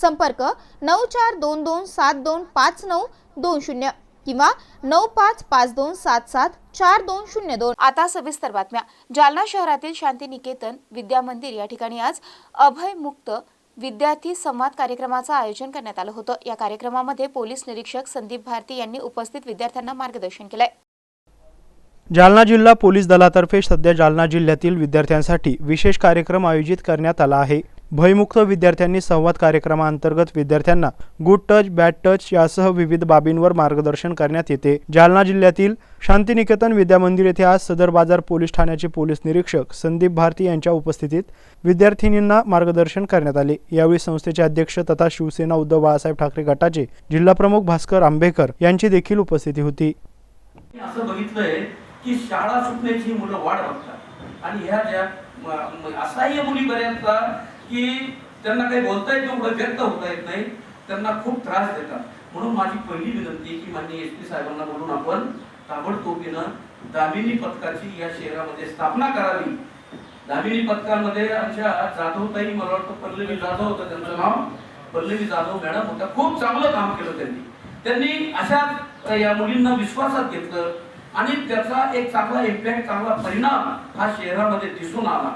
संपर्क नऊ चार दोन दोन सात दोन पाच नऊ दोन शून्य किंवा नऊ पाच पाच दोन सात सात चार दोन शून्य दोन. आता सविस्तर बातम्या. जालना शहरातील शांतिनिकेतन विद्या मंदिर या ठिकाणी आज अभय मुक्त विद्यार्थी संवाद कार्यक्रमाचं आयोजन करण्यात आलं होतं. या कार्यक्रमामध्ये पोलीस निरीक्षक संदीप भारती यांनी उपस्थित विद्यार्थ्यांना मार्गदर्शन केलंय. जालना जिल्हा पोलीस दलातर्फे सध्या जालना जिल्ह्यातील विद्यार्थ्यांसाठी विशेष कार्यक्रम आयोजित करण्यात आला आहे. भयमुक्त विद्यार्थ्यांनी संवाद कार्यक्रमाअंतर्गत विद्यार्थ्यांना गुड टच बॅड टच यासह विविध बाबींवर मार्गदर्शन करण्यात येते. जालना जिल्ह्यातील शांतिनिकेतन विद्यामंदिर येथे आज सदर बाजार पोलीस ठाण्याचे पोलीस निरीक्षक संदीप भारती यांच्या उपस्थितीत विद्यार्थिनींना मार्गदर्शन करण्यात आले. यावेळी संस्थेचे अध्यक्ष तथा शिवसेना उद्धव बाळासाहेब ठाकरे गटाचे जिल्हाप्रमुख भास्कर आंबेकर यांची देखील उपस्थिती होती. असं बघितलंय की शाळा सुटण्याची मुलं वाट बघतात. आणि ह्या ज्या म- मुली बऱ्याचदा की त्यांना काही बोलता येत नाही, एवढं व्यक्त होता येत नाही त्यांना खूप त्रास देतात. म्हणून माझी पहिली विनंती की माननीय एस पी साहेबांना बोलून आपण ताबडतोबीनं दामिनी पथकाची या शहरामध्ये स्थापना करावी. दामिनी पथकामध्ये आमच्या जाधवताई मला वाटतं पल्लवी जाधव होतं त्यांचं नाव. पल्लवी जाधव मॅडम होत्या. खूप चांगलं काम केलं त्यांनी. त्यांनी अशा या मुलींना विश्वासात घेतलं आणि त्याचा एक चांगला इम्पॅक्ट चांगला परिणाम हा शहरामध्ये दिसून आला.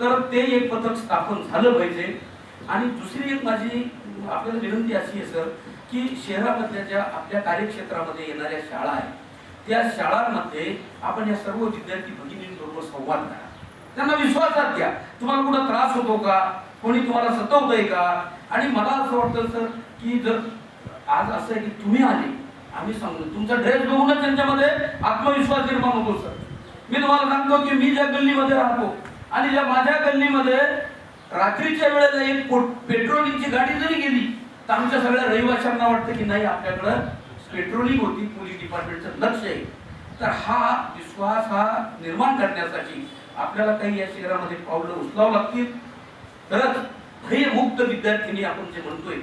तर ते एक पथक स्थापन झालं पाहिजे. आणि दुसरी एक माझी आपल्याला विनंती अशी आहे सर की शहरामधल्या ज्या आपल्या कार्यक्षेत्रामध्ये येणाऱ्या शाळा आहेत त्या शाळांमध्ये आपण या सर्व विद्यार्थी भगिनींबरोबर संवाद करा. त्यांना विश्वासात घ्या. तुम्हाला कुठं त्रास होतो का? कोणी तुम्हाला सतवतंय का? आणि मला असं वाटतं सर की जर आज असं आहे की तुम्ही आले आम्ही सांगतो तुमचा ड्रेस बघूनच त्यांच्यामध्ये आत्मविश्वास निर्माण होतो सर. मी तुम्हाला सांगतो की मी ज्या गल्लीमध्ये राहतो आणि ज्या माझ्या गल्लीमध्ये रात्रीच्या वेळेला एक पेट्रोलिंगची गाडी जरी गेली तर आमच्या सगळ्या रहिवाशांना वाटतं की नाही आपल्याकडं पेट्रोलिंग होती पोलीस डिपार्टमेंटचं लक्ष आहे. तर हा विश्वास हा निर्माण करण्यासाठी आपल्याला काही या शहरामध्ये पावलं उचलावं लागतील. तरच भयमुक्त विद्यार्थिनी आपण जे म्हणतोय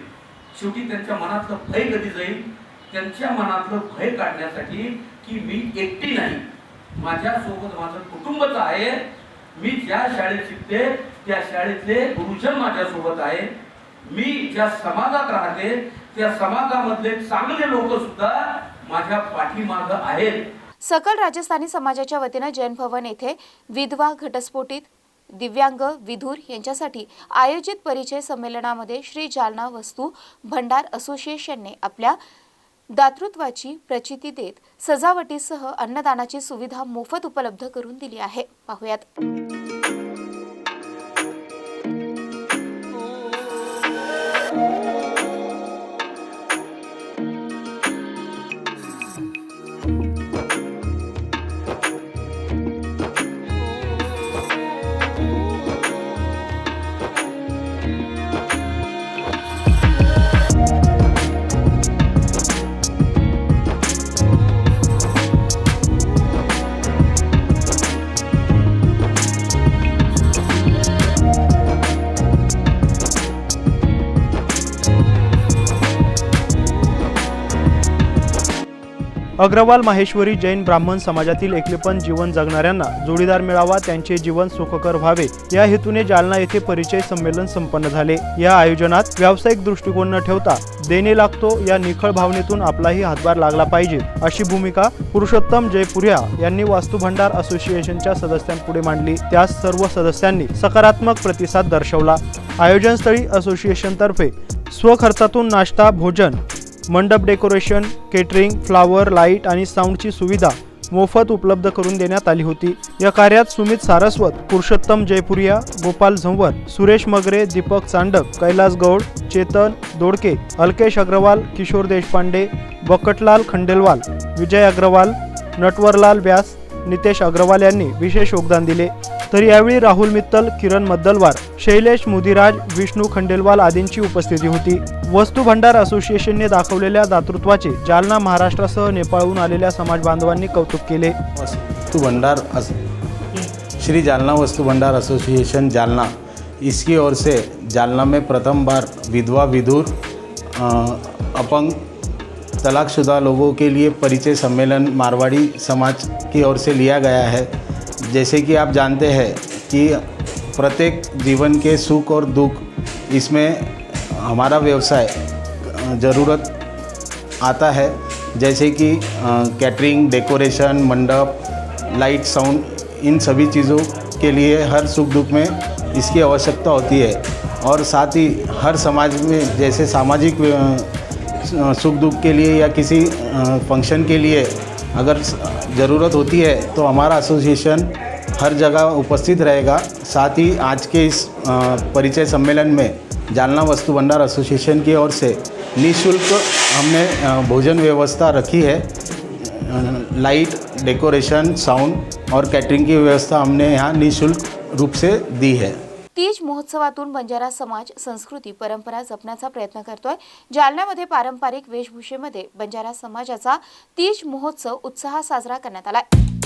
शेवटी त्यांच्या मनातलं भय कधी जाईल? त्यांच्या मनातलं भय काढण्यासाठी की मी एकटी नाही. माझ्यासोबत माझं कुटुंबच आहे. मी ज्या शाळेत शिकते त्या शाळेतले गुरुजन माझ्यासोबत आहे. मी ज्या समाजात राहते त्या समाजामधले चांगले लोक सुद्धा माझ्या पाठीमाग आहेत. सकल राजस्थानी समाजाच्या वतीनं जैन भवन येथे विधवा घटस्फोटित दिव्यांग विधूर यांच्यासाठी आयोजित परिचय संमेलनामध्ये श्री जालना वस्तू भंडार असोसिएशनने आपल्या दातृत्वाची प्रचिती देत सजावटीसह अन्नदानाची सुविधा मोफत उपलब्ध करून दिली आहे. पाहुयात. अग्रवाल माहेश्वरी जैन ब्राह्मण समाजातील एकलेपण जीवन जगणाऱ्यांना जोडीदार मिळावा त्यांचे जीवन सुखकर व्हावे. या हेतूने जालना येथे परिचय संमेलन संपन्न झाले. या आयोजनात व्यावसायिक दृष्टिकोन न ठेवता देणे लागतो या निखळ भावनेतून आपलाही हातभार लागला पाहिजे अशी भूमिका पुरुषोत्तम जयपुर्या यांनी वास्तू भंडार असोसिएशनच्या सदस्यांपुढे मांडली. त्यास सर्व सदस्यांनी सकारात्मक प्रतिसाद दर्शवला. आयोजनस्थळी असोसिएशनतर्फे स्वखर्चातून नाश्ता भोजन मंडप डेकोरेशन केटरिंग फ्लावर लाइट आणि साऊंडची सुविधा मोफत उपलब्ध करून देण्यात आली होती. या कार्यात सुमित सारस्वत पुरुषोत्तम जयपुरिया गोपाल झंवर सुरेश मगरे दीपक चांडक कैलास गौड चेतन दोडके अल्केश अग्रवाल किशोर देशपांडे बकटलाल खंडेलवाल विजय अग्रवाल नटवरलाल व्यास नितेश अग्रवाल यांनी विशेष योगदान दिले. तर यावेळी राहुल मित्तल किरण मद्दलवार शैलेश मुदिराज विष्णू खंडेलवाल आदींची उपस्थिती होती. वस्तू भंडार असोसिएशनने दाखवलेल्या दातृत्वाचे जालना महाराष्ट्रासह नेपाळहून आलेल्या समाज बांधवांनी कौतुक केले. वस्तू भंडार अस- श्री जालना वस्तु भंडार एसोसिएशन जालना. इसकी ओर से जालना में प्रथम बार विधवा विधुर अपंग तलाकशुदा लोगों के लिए परिचय सम्मेलन मारवाड़ी समाज की ओर से लिया गया है। जैसे कि आप जानते हैं कि प्रत्येक जीवन के सुख और दुख, इसमें हमारा व्यवसाय ज़रूरत आता है। जैसे कि कैटरिंग डेकोरेशन मंडप लाइट साउंड इन सभी चीज़ों के लिए हर सुख दुख में इसकी आवश्यकता होती है। और साथ ही हर समाज में जैसे सामाजिक सुख दुख के लिए या किसी फ़ंक्शन के लिए अगर ज़रूरत होती है तो हमारा एसोसिएशन हर जगह उपस्थित रहेगा। साथ ही आज के इस परिचय सम्मेलन में जालना वस्तु भंडार एसोसिएशन की ओर से निःशुल्क हमने भोजन व्यवस्था रखी है। लाइट डेकोरेशन साउंड और कैटरिंग की व्यवस्था हमने यहाँ निःशुल्क रूप से दी है। तीज महोत्सवातून बंजारा समाज संस्कृती परंपरा जपण्याचा प्रयत्न करतोय. जालन्यामध्ये पारंपरिक वेशभूषेमध्ये बंजारा समाजाचा तीज महोत्सव उत्साहात साजरा करण्यात आलाय.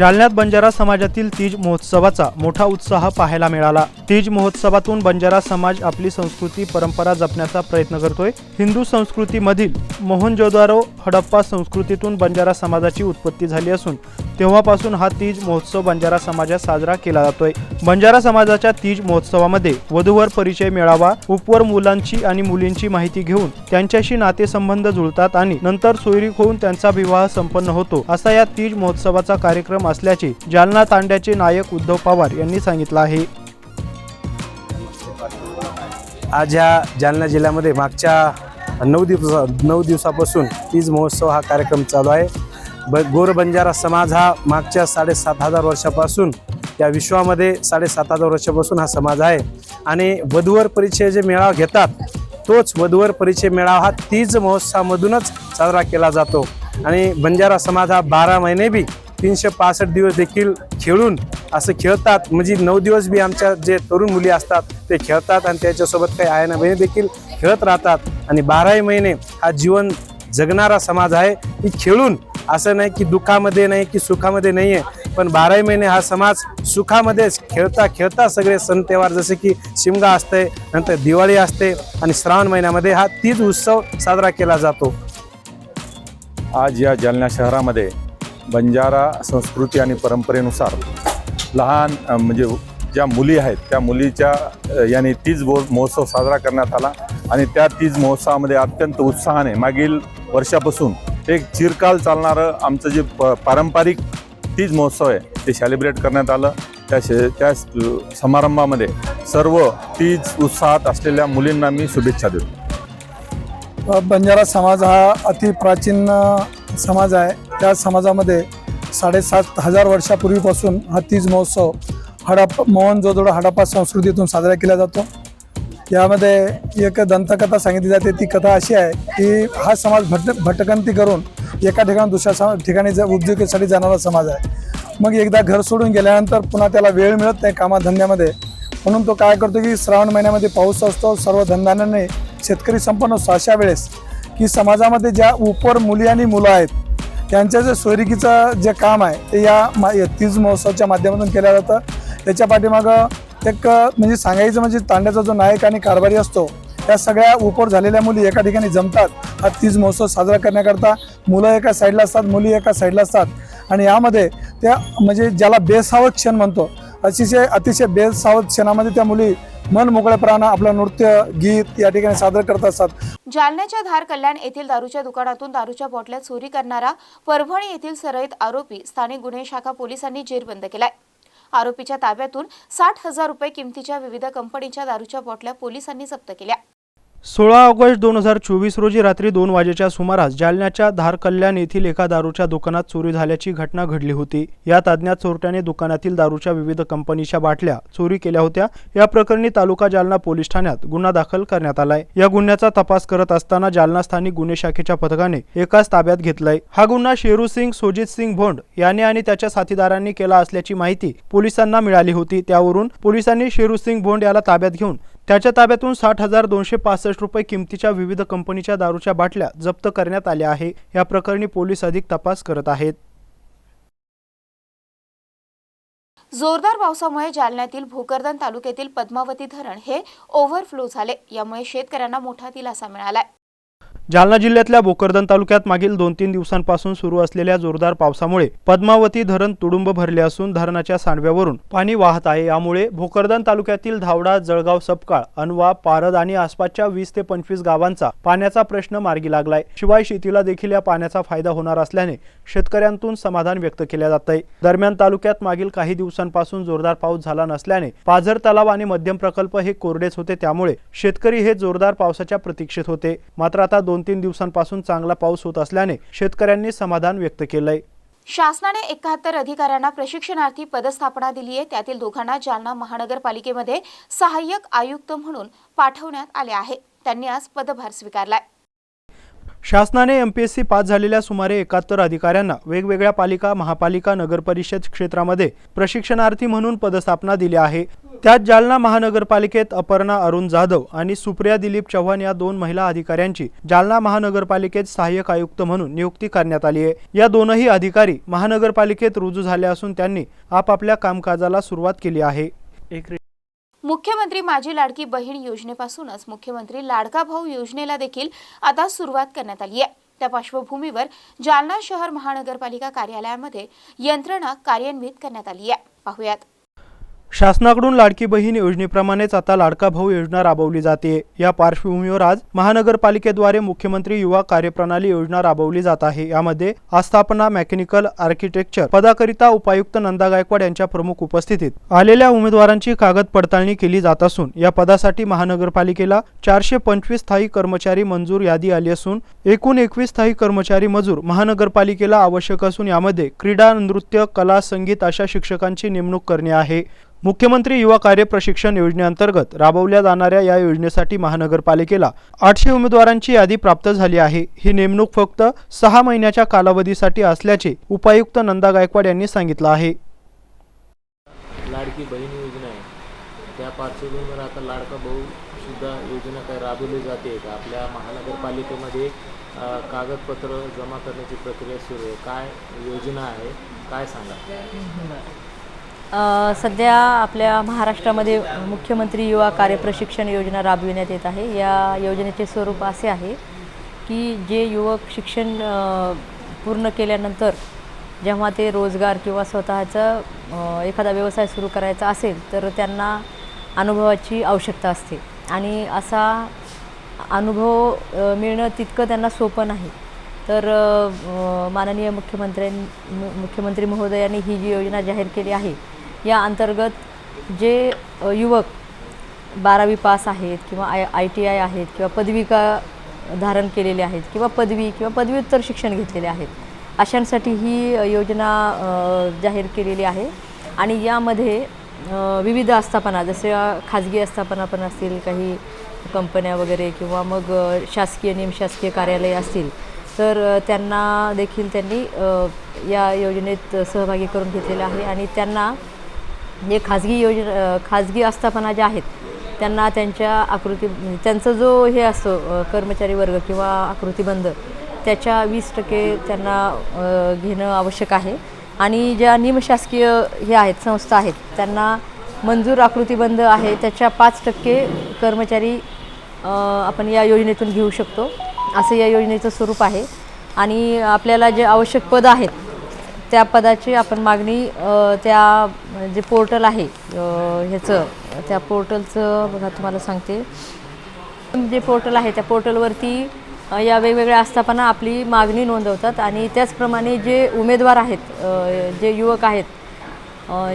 जालन्यात बंजारा समाजातील तीज महोत्सवाचा मोठा उत्साह पाहायला मिळाला. तीज महोत्सवातून बंजारा समाज आपली संस्कृती परंपरा जपण्याचा प्रयत्न करतोय. हिंदू संस्कृतीमधील मोहनजोदारो हडप्पा संस्कृतीतून बंजारा समाजाची उत्पत्ती झाली असून तेव्हापासून हा तीज महोत्सव बंजारा समाजात साजरा केला जातोय. बंजारा समाजाच्या तीज महोत्सवामध्ये वधूवर परिचय मेळावा उपवर मुलांची आणि मुलींची माहिती घेऊन त्यांच्याशी नातेसंबंध जुळतात आणि नंतर सोयरीक होऊन त्यांचा विवाह संपन्न होतो असा या तीज महोत्सवाचा कार्यक्रम असल्याचे जालना तांड्याचे नायक उद्धव पवार यांनी सांगितलं आहे. आज ह्या जालना जिल्ह्यामध्ये मागच्या नऊ दिवसा नऊ दिवसापासून तीज महोत्सव हा कार्यक्रम चालू आहे. ब गोर बंजारा समाज हा मागच्या साडेसात हजार वर्षापासून या विश्वामध्ये साडेसात हजार वर्षापासून हा समाज आहे. आणि वधूवर परिचय जे मेळावा घेतात तोच वधूवर परिचय मेळावा हा तीज महोत्सवामधूनच साजरा केला जातो. आणि बंजारा समाज हा बारा महिने बी तीनशे पासष्ट दिवस देखील खेळून असं खेळतात. म्हणजे नऊ दिवस बी आमच्या जे तरुण मुली असतात ते खेळतात आणि त्याच्यासोबत काही आयना बहिणी देखील खेळत राहतात. आणि बाराही महिने हा जीवन जगणारा समाज आहे. की खेळून असं नाही की दुःखामध्ये नाही की सुखामध्ये नाही आहे पण बाराही महिने हा समाज सुखामध्येच खेळता खेळता सगळे सण त्योहार जसे की शिमगा असते नंतर दिवाळी असते आणि श्रावण महिन्यामध्ये हा तीज उत्सव साजरा केला जातो. आज या जालना शहरामध्ये बंजारा संस्कृती आणि परंपरेनुसार लहान म्हणजे ज्या मुली आहेत त्या मुलीच्या याने तीज बो महोत्सव साजरा करण्यात आला आणि त्या तीज महोत्सवामध्ये अत्यंत उत्साहाने मागील वर्षापासून एक चिरकाल चालणारं आमचं जे प पारंपरिक तीज महोत्सव आहे ते सेलिब्रेट करण्यात आलं. त्या शे त्या समारंभामध्ये सर्व तीज उत्साहात असलेल्या मुलींना मी शुभेच्छा देतो. बंजारा समाज हा अति प्राचीन समाज आहे. त्या समाजामध्ये साडेसात हजार वर्षापूर्वीपासून हा तीज महोत्सव हडप मोहन जोदडो हडप्पा संस्कृतीतून साजरा केला जातो. यामध्ये एक दंतकथा सांगितली जाते. ती कथा अशी आहे की हा समाज भट भटकंती करून एका ठिकाणी दुसऱ्या समा ठिकाणी ज उद्योगासाठी जाणारा समाज आहे. मग एकदा घर सोडून गेल्यानंतर पुन्हा त्याला वेळ मिळत नाही कामाधंद्यामध्ये. म्हणून तो काय करतो की श्रावण महिन्यामध्ये पाऊस असतो सर्व धंदाने शेतकरी संपन्न असतो अशा वेळेस की समाजामध्ये ज्या उपर मुली आणि मुलं आहेत त्यांच्या जे सोयरिकीचं जे काम आहे ते या मा या तीज महोत्सवाच्या माध्यमातून केलं जातं. त्याच्या पाठीमागं एक म्हणजे सांगायचं म्हणजे तांड्याचा जो नायक आणि कारभारी असतो त्या सगळ्या उपर झालेल्या मुली एका ठिकाणी जमतात. हा तीज महोत्सव साजरा करण्याकरता मुलं एका साईडला असतात मुली एका साईडला असतात. आणि यामध्ये त्या म्हणजे ज्याला बेसावत क्षण म्हणतो अतिशय अतिशय बेसावत क्षणामध्ये त्या मुली मन मोकळेपणानं आपलं नृत्य गीत या ठिकाणी सादर करत असतात. जालन्याच्या धार कल्याण येथील दारूच्या दुकानातून दारूच्या बाटल्या चोरी करणारा परभणी येथील सराईत आरोपी स्थानिक गुन्हे शाखा पोलिसांनी जेरबंद केलाय. आरोपीच्या ताब्यातून साठ हजार रुपये किमतीच्या विविध कंपनीच्या दारूच्या बॉटल्या पोलिसांनी जप्त केल्या. सोळा ऑगस्ट दोन हजार चोवीस रोजी रात्री दोन वाजेच्या सुमारास जालन्याच्या धारकल्याण येथील एका दारूच्या दुकानात चोरी झाल्याची घटना घडली होती. यात अज्ञात चोरट्याने दुकानातील दारूच्या विविध कंपनीच्या बाटल्या चोरी केल्या होत्या. या प्रकरणी तालुका जालना पोलीस ठाण्यात गुन्हा दाखल करण्यात आलाय. या गुन्ह्याचा तपास करत असताना जालना स्थानिक गुन्हे शाखेच्या पथकाने एकाच ताब्यात घेतलाय. हा गुन्हा शेरू सिंग सोजित सिंग भोंड याने आणि त्याच्या साथीदारांनी केला असल्याची माहिती पोलिसांना मिळाली होती. त्यावरून पोलिसांनी शेरू सिंग भोंड याला ताब्यात घेऊन त्याच्या ताब्यातून साठ हजार दोनशे पासष्ट रुपये किमतीच्या विविध कंपनीच्या दारूच्या बाटल्या जप्त करण्यात आल्या आहे. या प्रकरणी पोलीस अधिक तपास करत आहेत. जोरदार पावसामुळे जालन्यातील भोकरदन तालुक्यातील पद्मावती धरण हे ओव्हरफ्लो झाले. यामुळे शेतकऱ्यांना मोठा दिलासा मिळालाय. जालना जिल्ह्यातल्या भोकरदन तालुक्यात मागील दोन तीन दिवसांपासून सुरू असलेल्या जोरदार पावसामुळे पद्मावती धरण तुडुंब भरले असून धरणाच्या सांडव्यावरून पाणी वाहत आहे. यामुळे भोकरदन तालुक्यातील धावडा जळगाव सपकाळ अनवा पारद आणि आसपासच्या वीस ते पंचवीस गावांचा पाण्याचा प्रश्न मार्गी लागलाय. शिवाय शेतीला देखील या पाण्याचा फायदा होणार असल्याने शेतकऱ्यांतून समाधान व्यक्त केले जात आहे दरम्यान तालुक्यात मागील काही दिवसांपासून जोरदार पाऊस झाला नसल्याने पाझर तलाव आणि मध्यम प्रकल्प हे कोरडेच होते. त्यामुळे शेतकरी हे जोरदार पावसाच्या प्रतीक्षेत होते. मात्र आता दोन तीन दिवसांपासून चांगला पाऊस होत असल्याने शेतकऱ्यांनी समाधान व्यक्त केलंय. शासनाने एकाहत्तर अधिकाऱ्यांना प्रशिक्षणार्थी पदस्थापना दिली आहे. त्यातील दोघांना जालना महानगरपालिकेमध्ये सहाय्यक आयुक्त म्हणून पाठवण्यात आले आहे. त्यांनी आज पदभार स्वीकारलाय. शासनाने एमपीएससी पास झालेल्या सुमारे एकाहत्तर अधिकाऱ्यांना वेगवेगळ्या पालिका महापालिका नगरपरिषद क्षेत्रामध्ये प्रशिक्षणार्थी म्हणून पदस्थापना दिली आहे. त्यात जालना महानगरपालिकेत अपर्णा अरुण जाधव आणि सुप्रिया दिलीप चव्हाण या दोन महिला अधिकाऱ्यांची जालना महानगरपालिकेत सहाय्यक आयुक्त म्हणून नियुक्ती करण्यात आली आहे. या दोनही अधिकारी महानगरपालिकेत रुजू झाले असून त्यांनी आपापल्या कामकाजाला सुरुवात केली आहे. एक मुख्यमंत्री माझी लाडकी बहीण योजनेपासूनच मुख्यमंत्री लाडका भाऊ योजनेला देखील आता सुरुवात करण्यात आली आहे. त्या पार्श्वभूमीवर जालना शहर महानगरपालिका कार्यालयामध्ये यंत्रणा कार्यान्वित करण्यात आली आहे. पाहुयात. शासनाकडून लाडकी बहीण योजनेप्रमाणेच आता लाडका भाऊ योजना राबवली जाते. या पार्श्वभूमीवर आज महानगरपालिकेद्वारे मुख्यमंत्री युवा कार्यप्रणाली योजना राबवली जात आहे. यामध्ये आस्थापना मेकॅनिकल आर्किटेक्चर पदाकरिता उपायुक्त नंदा गायकवाड यांच्या प्रमुख उपस्थितीत आलेल्या उमेदवारांची कागद पडताळणी केली जात असून या पदासाठी महानगरपालिकेला चारशे पंचवीस स्थायी कर्मचारी मंजूर यादी आली असून एकूण एकवीस स्थायी कर्मचारी मजूर महानगरपालिकेला आवश्यक असून यामध्ये क्रीडा नृत्य कला संगीत अशा शिक्षकांची नेमणूक करणे आहे. मुख्यमंत्री युवा कार्य प्रशिक्षण योजनेअंतर्गत राबवल्या जाणाऱ्या या योजनेसाठी महानगरपालिकेला आठशे उमेदवारांची यादी प्राप्त झाली आहे. ही नेमणूक फक्त सहा महिन्याच्या कालावधीसाठी असल्याचे उपायुक्त नंदा गायकवाड यांनी सांगितलं आहे. लाडकी बहीण योजना आहे. त्या पार्श्वभूमीवर आता लाडका भाऊ सुद्धा योजना काय राबवली जाते. का आपल्या महानगरपालिकेमध्ये कागदपत्र जमा करण्याची प्रक्रिया सुरू आहे. काय योजना आहे? काय सांगा सध्या आपल्या महाराष्ट्रामध्ये मुख्यमंत्री युवा कार्यप्रशिक्षण योजना राबविण्यात येत आहे. या योजनेचे स्वरूप असे आहे की जे युवक शिक्षण पूर्ण केल्यानंतर जेव्हा ते रोजगार किंवा स्वतःचा एखादा व्यवसाय सुरू करायचा असेल तर त्यांना अनुभवाची आवश्यकता असते. आणि असा अनुभव मिळणं तितकं त्यांना सोपं नाही. तर माननीय मुख्यमंत्र्यां मुख्यमंत्री महोदयांनी ही जी योजना जाहीर केली आहे या अंतर्गत जे युवक बारावी पास आहेत किंवा आय आय टी आय आहेत किंवा पदविका धारण केलेले आहेत किंवा पदवी किंवा पदव्युत्तर शिक्षण घेतलेले आहेत अशांसाठी ही योजना जाहीर केलेली आहे. आणि यामध्ये विविध आस्थापना जसे खाजगी आस्थापना पण असतील काही कंपन्या वगैरे किंवा मग शासकीय निमशासकीय कार्यालय असतील तर त्यांना देखील त्यांनी या योजनेत सहभागी करून घेतलेलं आहे. आणि त्यांना जे खाजगी योजना खाजगी आस्थापना ज्या आहेत त्यांना त्यांच्या आकृती त्यांचा जो हे असतो कर्मचारी वर्ग किंवा आकृतीबंध त्याच्या वीस टक्के त्यांना घेणं आवश्यक आहे. आणि ज्या निमशासकीय हे आहेत संस्था आहेत त्यांना मंजूर आकृतीबंध आहे त्याच्या पाच टक्के कर्मचारी आपण या योजनेतून घेऊ शकतो. असं या योजनेचं स्वरूप आहे. आणि आपल्याला जे आवश्यक पद आहेत त्या पदाची आपण मागणी त्या जे पोर्टल आहे ह्याचं त्या पोर्टलचं बघा तुम्हाला सांगते. जे पोर्टल आहे त्या पोर्टलवरती या वेगवेगळ्या आस्थापना आपली मागणी नोंदवतात आणि त्याचप्रमाणे जे उमेदवार आहेत जे युवक आहेत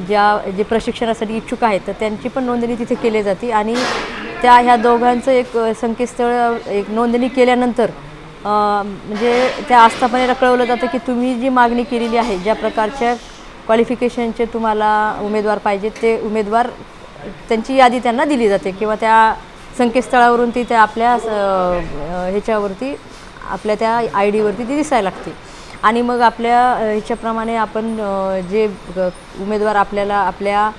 ज्या जे प्रशिक्षणासाठी इच्छुक आहेत तर त्यांची पण नोंदणी तिथे केली जाते. आणि त्या ह्या दोघांचं एक संकेतस्थळ एक नोंदणी केल्यानंतर म्हणजे त्या आस्थापनेला कळवलं जातं की तुम्ही जी मागणी केलेली आहे ज्या प्रकारच्या क्वालिफिकेशनचे तुम्हाला उमेदवार पाहिजेत ते उमेदवार त्यांची यादी त्यांना दिली जाते किंवा त्या संकेतस्थळावरून ती त्या आपल्या ह्याच्यावरती आपल्या त्या आय डीवरती ती दिसायला लागते. आणि मग आपल्या ह्याच्याप्रमाणे आपण जे उमेदवार आपल्याला आपल्या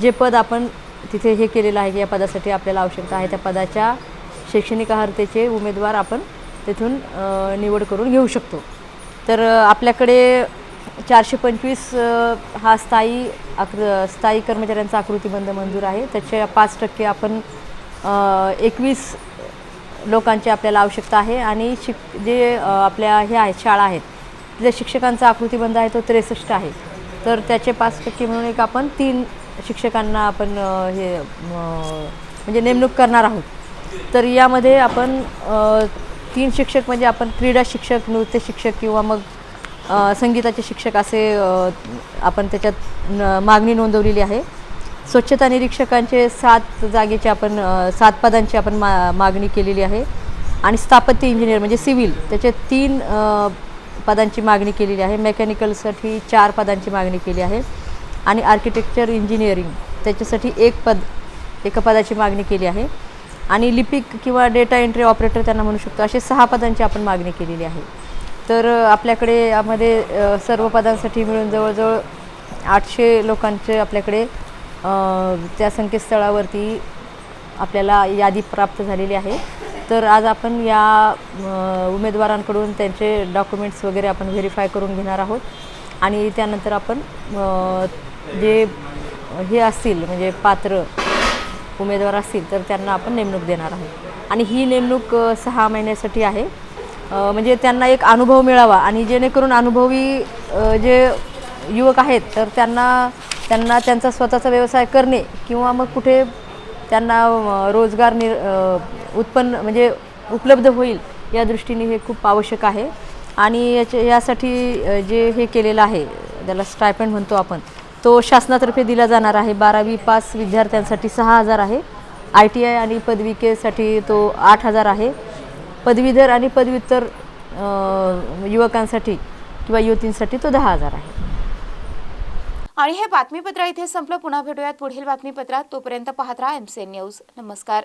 जे पद आपण तिथे हे केलेलं आहे की या पदासाठी आपल्याला आवश्यकता आहे त्या पदाच्या शैक्षणिक अर्हतेचे उमेदवार आपण तिथून निवड करून घेऊ शकतो. तर आपल्याकडे चारशे पंचवीस हा स्थायी आकृ स्थायी कर्मचाऱ्यांचा आकृतीबंध मंजूर आहे. त्याच्या पाच टक्के आपण एकवीस लोकांची आपल्याला आवश्यकता आहे आणि शिक जे आपल्या हे आहेत शाळा आहेत तिथे शिक्षकांचा आकृतीबंध आहे तो त्रेसष्ट आहे. तर त्याचे पाच टक्के म्हणून एक आपण तीन शिक्षकांना आपण हे म्हणजे नेमणूक करणार आहोत. तर यामध्ये आपण तीन शिक्षक म्हणजे आपण क्रीडा शिक्षक नृत्य शिक्षक किंवा मग संगीताचे शिक्षक असे आपण त्याच्यात न मागणी नोंदवलेली आहे. स्वच्छता निरीक्षकांचे सात जागेचे आपण सात पदांची आपण मा मागणी केलेली आहे. आणि स्थापत्य इंजिनियर म्हणजे सिव्हिल त्याचे तीन पदांची मागणी केलेली आहे. मेकॅनिकलसाठी चार पदांची मागणी केली आहे. आणि आर्किटेक्चर इंजिनिअरिंग त्याच्यासाठी एक पद एका पदाची मागणी केली आहे. आणि लिपिक किंवा डेटा एंट्री ऑपरेटर त्यांना म्हणू शकतो. असे सहा पदांची आपण मागणी केलेली आहे. तर आपल्याकडे यामध्ये सर्व पदांसाठी मिळून जवळजवळ आठशे लोकांचे आपल्याकडे त्या संकेतस्थळावरती आपल्याला यादी प्राप्त झालेली आहे. तर आज आपण या उमेदवारांकडून त्यांचे डॉक्युमेंट्स वगैरे आपण व्हेरीफाय करून घेणार आहोत. आणि त्यानंतर आपण जे हे असतील म्हणजे पात्र उमेदवार असतील तर त्यांना आपण नेमणूक देणार आहोत. आणि ही नेमणूक सहा महिन्यासाठी आहे. म्हणजे त्यांना एक अनुभव मिळावा आणि जेणेकरून अनुभवी जे युवक आहेत तर त्यांना त्यांना त्यांचा स्वतःचा व्यवसाय करणे किंवा मग कुठे त्यांना रोजगार निर उत्पन्न म्हणजे उपलब्ध होईल या दृष्टीने हे खूप आवश्यक आहे. आणि याचे यासाठी जे हे केलेलं आहे त्याला स्टायपेंड म्हणतो आपण तो शासनातर्फे दिला जाणार आहे. बारावी पास विद्यार्थ्यांसाठी सहा हजार आहे. आय टी आय आणि पदविकेसाठी तो आठ हजार आहे. पदवीधर आणि पदव्युत्तर युवकांसाठी किंवा युवतींसाठी तो दहा हजार आहे. आणि हे बातमीपत्र इथे संपलं. पुन्हा भेटूयात पुढील बातमीपत्रात. तोपर्यंत पाहत राहा एम सी न्यूज नमस्कार.